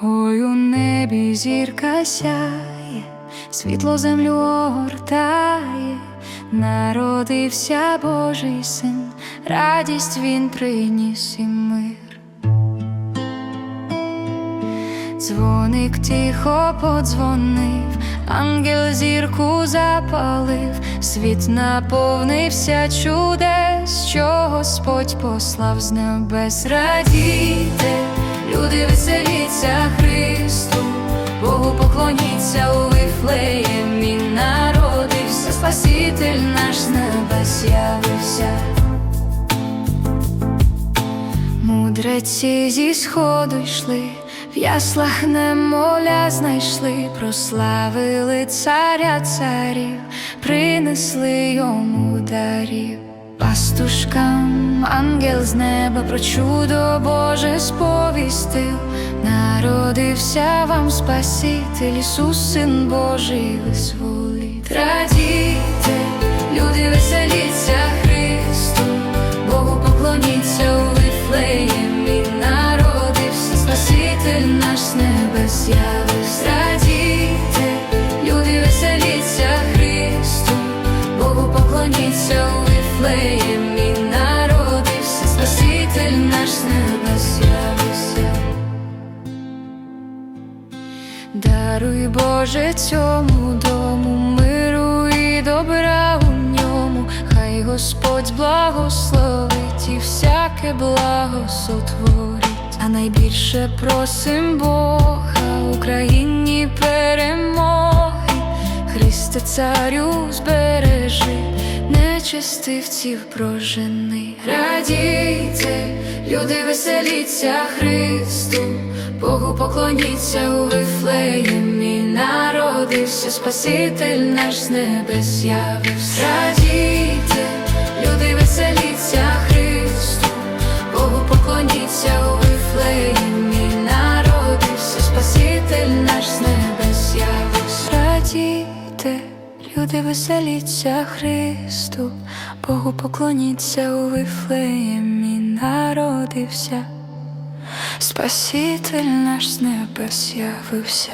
Ой, у небі зірка сяє, світло землю огортає, народився Божий син, радість він приніс і мир. Дзвоник тихо подзвонив, ангел зірку запалив, світ наповнився чудес, що Господь послав з небес. Радійте, люди Мудреці зі сходу йшли, в яслах немоля знайшли, прославили царя царів, принесли йому дарів. Пастушкам ангел з неба про чудо Боже сповістив, народився вам Спаситель, Ісус, Син Божий визволить. Радійте, люди веселіться наш небес явився. Радійте, люди веселіться Христу, Богу поклоніться у Вифлеємі народився, Спаситель наш небес. Даруй Боже цьому дому миру і добра у ньому, хай Господь благословить і всяке благо сотворить. А найбільше просим Бога Україні перемоги, Христе царю збережи, нечестивців прожени. Радійте, люди веселіться Христу. Богу поклоніться у Вифлеємі народився, Спаситель наш з небес явився. Люди веселіться Христу, Богу поклоніться у Вифлеємі народився. Спаситель наш з небес явився.